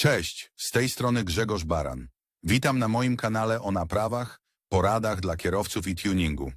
Cześć, z tej strony Grzegorz Baran. Witam na moim kanale o naprawach, poradach dla kierowców i tuningu.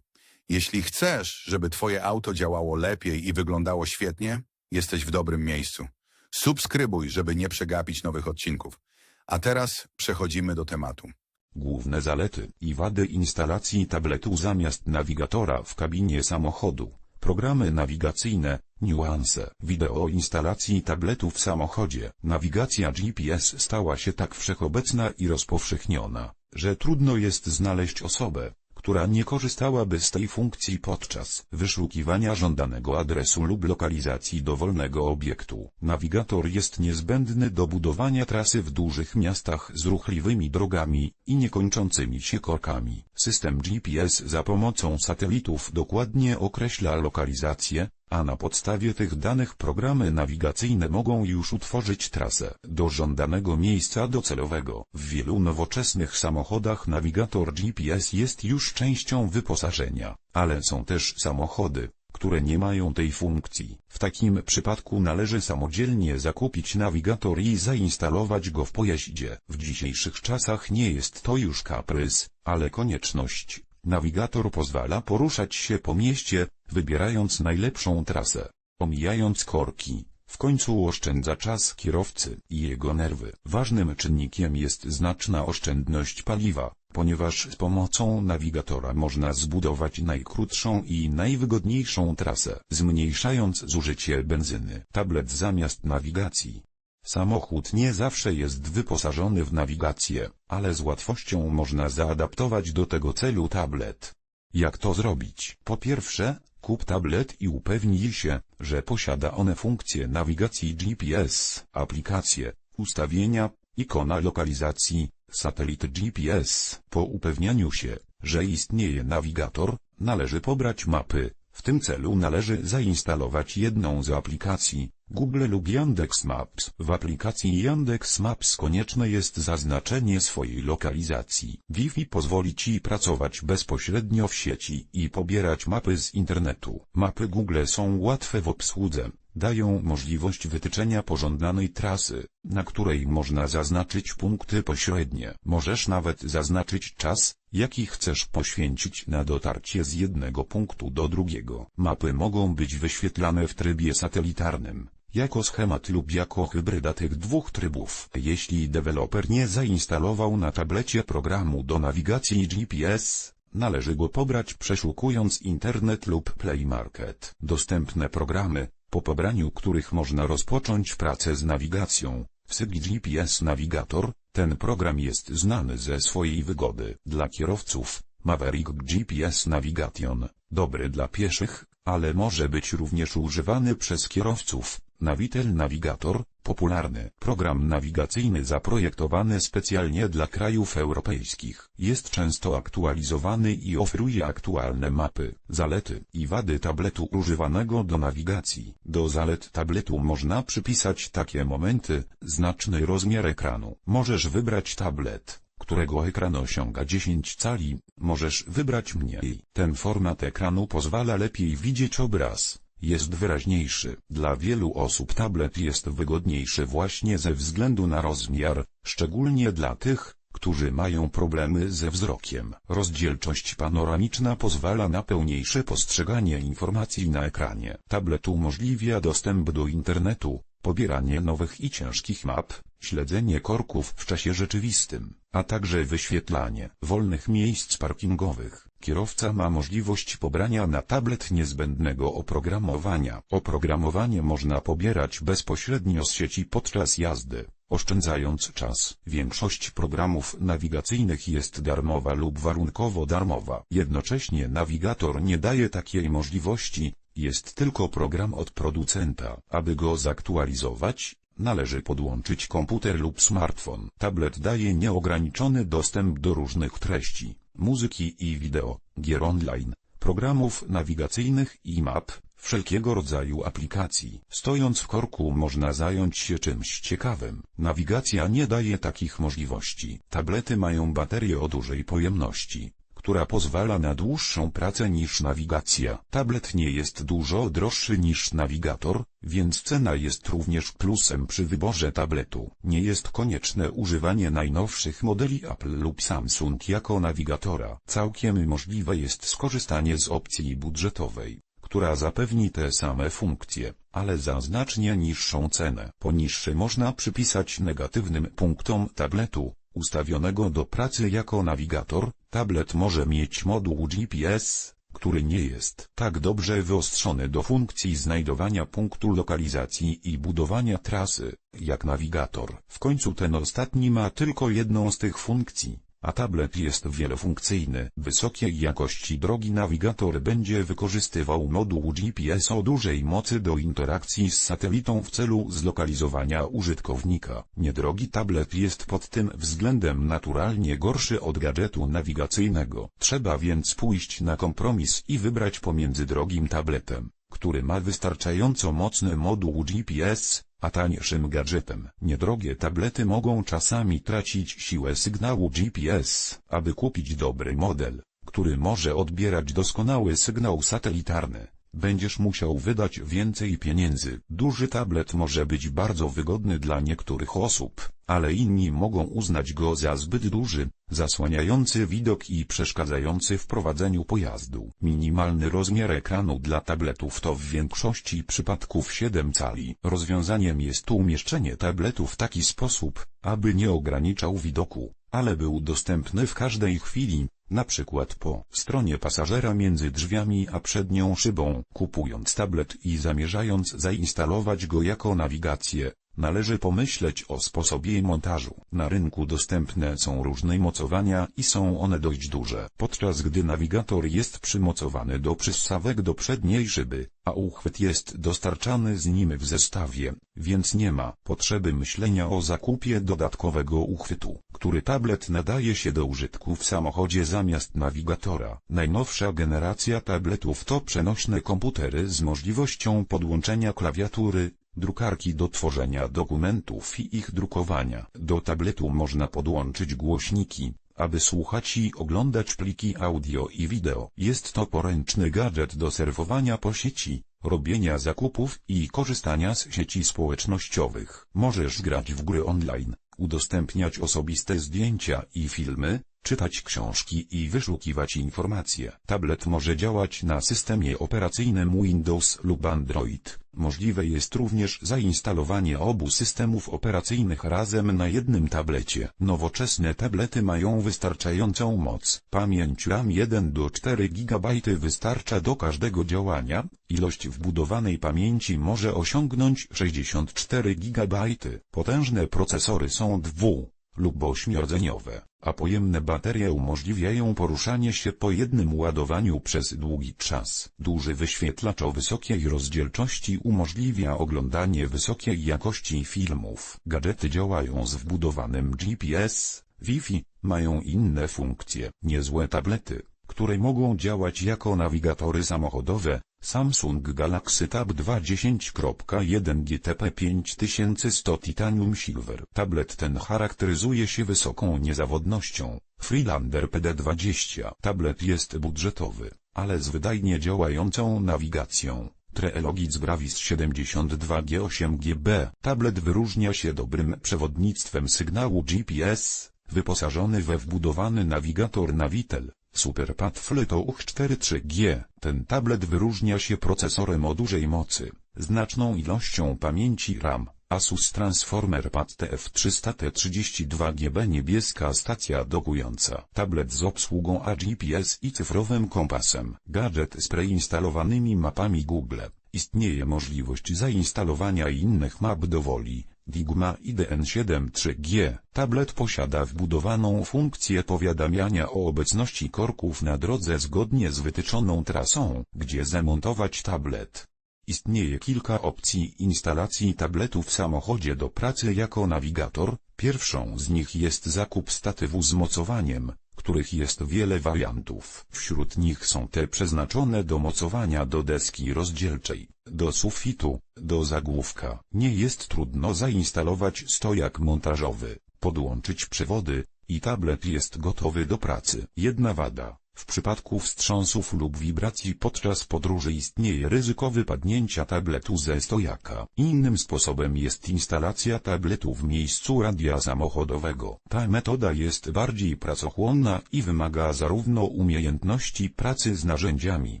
Jeśli chcesz, żeby Twoje auto działało lepiej i wyglądało świetnie, jesteś w dobrym miejscu. Subskrybuj, żeby nie przegapić nowych odcinków. A teraz przechodzimy do tematu. Główne zalety i wady instalacji tabletu zamiast nawigatora w kabinie samochodu. Programy nawigacyjne, niuanse. Wideo instalacji tabletu w samochodzie. Nawigacja GPS stała się tak wszechobecna i rozpowszechniona, że trudno jest znaleźć osobę, która nie korzystałaby z tej funkcji podczas wyszukiwania żądanego adresu lub lokalizacji dowolnego obiektu. Nawigator jest niezbędny do budowania trasy w dużych miastach z ruchliwymi drogami i niekończącymi się korkami. System GPS za pomocą satelitów dokładnie określa lokalizację, a na podstawie tych danych programy nawigacyjne mogą już utworzyć trasę do żądanego miejsca docelowego. W wielu nowoczesnych samochodach nawigator GPS jest już częścią wyposażenia, ale są też samochody, które nie mają tej funkcji. W takim przypadku należy samodzielnie zakupić nawigator i zainstalować go w pojeździe. W dzisiejszych czasach nie jest to już kaprys, ale konieczność. Nawigator pozwala poruszać się po mieście, wybierając najlepszą trasę, omijając korki. W końcu oszczędza czas kierowcy i jego nerwy. Ważnym czynnikiem jest znaczna oszczędność paliwa, ponieważ z pomocą nawigatora można zbudować najkrótszą i najwygodniejszą trasę, zmniejszając zużycie benzyny. Tablet zamiast nawigacji. Samochód nie zawsze jest wyposażony w nawigację, ale z łatwością można zaadaptować do tego celu tablet. Jak to zrobić? Po pierwsze, kup tablet i upewnij się, że posiada one funkcję nawigacji GPS, aplikacje, ustawienia, ikona lokalizacji, satelity GPS. Po upewnianiu się, że istnieje nawigator, należy pobrać mapy. W tym celu należy zainstalować jedną z aplikacji, Google lub Yandex Maps. W aplikacji Yandex Maps konieczne jest zaznaczenie swojej lokalizacji. Wi-Fi pozwoli Ci pracować bezpośrednio w sieci i pobierać mapy z internetu. Mapy Google są łatwe w obsłudze. Dają możliwość wytyczenia pożądanej trasy, na której można zaznaczyć punkty pośrednie. Możesz nawet zaznaczyć czas, jaki chcesz poświęcić na dotarcie z jednego punktu do drugiego. Mapy mogą być wyświetlane w trybie satelitarnym, jako schemat lub jako hybryda tych dwóch trybów. Jeśli deweloper nie zainstalował na tablecie programu do nawigacji GPS, należy go pobrać przeszukując internet lub Play Market. Dostępne programy, po pobraniu których można rozpocząć pracę z nawigacją. Sygi GPS Navigator, ten program jest znany ze swojej wygody. Dla kierowców, Maverick GPS Navigation, dobry dla pieszych, ale może być również używany przez kierowców. Navitel Navigator, popularny program nawigacyjny zaprojektowany specjalnie dla krajów europejskich. Jest często aktualizowany i oferuje aktualne mapy, zalety i wady tabletu używanego do nawigacji. Do zalet tabletu można przypisać takie momenty, znaczny rozmiar ekranu. Możesz wybrać tablet którego ekran osiąga 10 cali, możesz wybrać mniej. Ten format ekranu pozwala lepiej widzieć obraz, jest wyraźniejszy. Dla wielu osób tablet jest wygodniejszy właśnie ze względu na rozmiar, szczególnie dla tych, którzy mają problemy ze wzrokiem. Rozdzielczość panoramiczna pozwala na pełniejsze postrzeganie informacji na ekranie. Tablet umożliwia dostęp do internetu, pobieranie nowych i ciężkich map, śledzenie korków w czasie rzeczywistym, a także wyświetlanie wolnych miejsc parkingowych. Kierowca ma możliwość pobrania na tablet niezbędnego oprogramowania. Oprogramowanie można pobierać bezpośrednio z sieci podczas jazdy, oszczędzając czas. Większość programów nawigacyjnych jest darmowa lub warunkowo darmowa. Jednocześnie nawigator nie daje takiej możliwości, jest tylko program od producenta. Aby go zaktualizować, należy podłączyć komputer lub smartfon. Tablet daje nieograniczony dostęp do różnych treści, muzyki i wideo, gier online, programów nawigacyjnych i map, wszelkiego rodzaju aplikacji. Stojąc w korku można zająć się czymś ciekawym. Nawigacja nie daje takich możliwości. Tablety mają baterie o dużej pojemności, która pozwala na dłuższą pracę niż nawigacja. Tablet nie jest dużo droższy niż nawigator, więc cena jest również plusem przy wyborze tabletu. Nie jest konieczne używanie najnowszych modeli Apple lub Samsung jako nawigatora. Całkiem możliwe jest skorzystanie z opcji budżetowej która zapewni te same funkcje, ale za znacznie niższą cenę. Poniższe można przypisać negatywnym punktom tabletu, ustawionego do pracy jako nawigator, tablet może mieć moduł GPS, który nie jest tak dobrze wyostrzony do funkcji znajdowania punktu lokalizacji i budowania trasy, jak nawigator. W końcu ten ostatni ma tylko jedną z tych funkcji, a tablet jest wielofunkcyjny. Wysokiej jakości drogi nawigator będzie wykorzystywał moduł GPS o dużej mocy do interakcji z satelitą w celu zlokalizowania użytkownika. Niedrogi tablet jest pod tym względem naturalnie gorszy od gadżetu nawigacyjnego. Trzeba więc pójść na kompromis i wybrać pomiędzy drogim tabletem, który ma wystarczająco mocny moduł GPS, a tańszym gadżetem. Niedrogie tablety mogą czasami tracić siłę sygnału GPS. Aby kupić dobry model, który może odbierać doskonały sygnał satelitarny, będziesz musiał wydać więcej pieniędzy. Duży tablet może być bardzo wygodny dla niektórych osób, ale inni mogą uznać go za zbyt duży, zasłaniający widok i przeszkadzający w prowadzeniu pojazdu. Minimalny rozmiar ekranu dla tabletów to w większości przypadków 7 cali. Rozwiązaniem jest umieszczenie tabletu w taki sposób, aby nie ograniczał widoku, ale był dostępny w każdej chwili, na przykład po stronie pasażera między drzwiami a przednią szybą. Kupując tablet i zamierzając zainstalować go jako nawigację, należy pomyśleć o sposobie montażu. Na rynku dostępne są różne mocowania i są one dość duże. Podczas gdy nawigator jest przymocowany do przystawek do przedniej szyby, a uchwyt jest dostarczany z nim w zestawie, więc nie ma potrzeby myślenia o zakupie dodatkowego uchwytu, który tablet nadaje się do użytku w samochodzie zamiast nawigatora. Najnowsza generacja tabletów to przenośne komputery z możliwością podłączenia klawiatury, drukarki do tworzenia dokumentów i ich drukowania. Do tabletu można podłączyć głośniki, aby słuchać i oglądać pliki audio i wideo. Jest to poręczny gadżet do serwowania po sieci, robienia zakupów i korzystania z sieci społecznościowych. Możesz grać w gry online, udostępniać osobiste zdjęcia i filmy, czytać książki i wyszukiwać informacje. Tablet może działać na systemie operacyjnym Windows lub Android. Możliwe jest również zainstalowanie obu systemów operacyjnych razem na jednym tablecie. Nowoczesne tablety mają wystarczającą moc. Pamięć RAM 1 do 4 GB wystarcza do każdego działania. Ilość wbudowanej pamięci może osiągnąć 64 GB. Potężne procesory są dwu lub ośmiordzeniowe, a pojemne baterie umożliwiają poruszanie się po jednym ładowaniu przez długi czas. Duży wyświetlacz o wysokiej rozdzielczości umożliwia oglądanie wysokiej jakości filmów. Gadżety działają z wbudowanym GPS, Wi-Fi, mają inne funkcje. Niezłe tablety, które mogą działać jako nawigatory samochodowe, Samsung Galaxy Tab 2.10.1 GTP 5100 Titanium Silver. Tablet ten charakteryzuje się wysoką niezawodnością. Freelander PD20. Tablet jest budżetowy, ale z wydajnie działającą nawigacją. Treelogix Gravis 72G8GB. Tablet wyróżnia się dobrym przewodnictwem sygnału GPS, wyposażony we wbudowany nawigator Navitel. SuperPad Flytouch 43G. Ten tablet wyróżnia się procesorem o dużej mocy, znaczną ilością pamięci RAM, Asus Transformer Pad TF300T32GB niebieska stacja dokująca. Tablet z obsługą AGPS i cyfrowym kompasem. Gadżet z preinstalowanymi mapami Google. Istnieje możliwość zainstalowania innych map do woli. Digma IDN73G. Tablet posiada wbudowaną funkcję powiadamiania o obecności korków na drodze zgodnie z wytyczoną trasą, gdzie zamontować tablet. Istnieje kilka opcji instalacji tabletu w samochodzie do pracy jako nawigator. Pierwszą z nich jest zakup statywu z mocowaniem, których jest wiele wariantów. Wśród nich są te przeznaczone do mocowania do deski rozdzielczej, do sufitu, do zagłówka. Nie jest trudno zainstalować stojak montażowy, podłączyć przewody, i tablet jest gotowy do pracy. Jedna wada. W przypadku wstrząsów lub wibracji podczas podróży istnieje ryzyko wypadnięcia tabletu ze stojaka. Innym sposobem jest instalacja tabletu w miejscu radia samochodowego. Ta metoda jest bardziej pracochłonna i wymaga zarówno umiejętności pracy z narzędziami,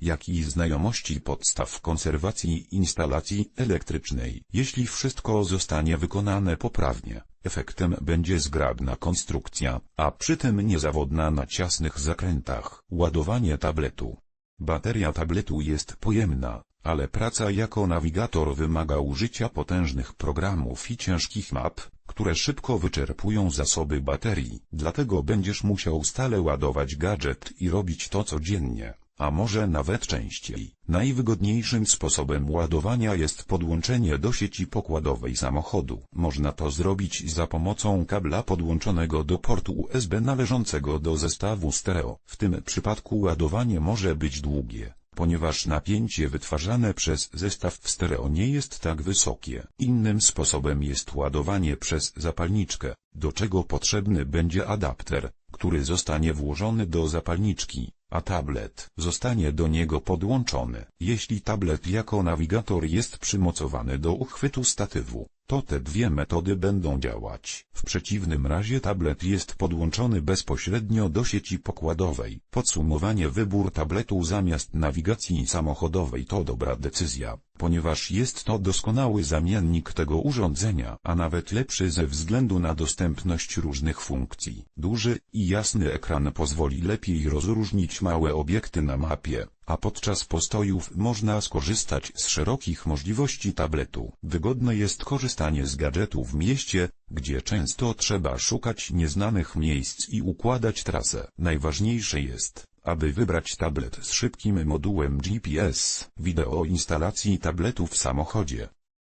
jak i znajomości podstaw konserwacji instalacji elektrycznej. Jeśli wszystko zostanie wykonane poprawnie, efektem będzie zgrabna konstrukcja, a przy tym niezawodna na ciasnych zakrętach. Ładowanie tabletu. Bateria tabletu jest pojemna, ale praca jako nawigator wymaga użycia potężnych programów i ciężkich map, które szybko wyczerpują zasoby baterii. Dlatego będziesz musiał stale ładować gadżet i robić to codziennie a może nawet częściej. Najwygodniejszym sposobem ładowania jest podłączenie do sieci pokładowej samochodu. Można to zrobić za pomocą kabla podłączonego do portu USB należącego do zestawu stereo. W tym przypadku ładowanie może być długie, ponieważ napięcie wytwarzane przez zestaw w stereo nie jest tak wysokie. Innym sposobem jest ładowanie przez zapalniczkę, do czego potrzebny będzie adapter, który zostanie włożony do zapalniczki a tablet zostanie do niego podłączony. Jeśli tablet jako nawigator jest przymocowany do uchwytu statywu, to te dwie metody będą działać. W przeciwnym razie tablet jest podłączony bezpośrednio do sieci pokładowej. Podsumowanie wybór tabletu zamiast nawigacji samochodowej to dobra decyzja, ponieważ jest to doskonały zamiennik tego urządzenia, a nawet lepszy ze względu na dostępność różnych funkcji. Duży i jasny ekran pozwoli lepiej rozróżnić małe obiekty na mapie, a podczas postojów można skorzystać z szerokich możliwości tabletu. Wygodne jest korzystanie z gadżetu w mieście, gdzie często trzeba szukać nieznanych miejsc i układać trasę. Najważniejsze jest, aby wybrać tablet z szybkim modułem GPS. Wideo instalacji tabletu w samochodzie.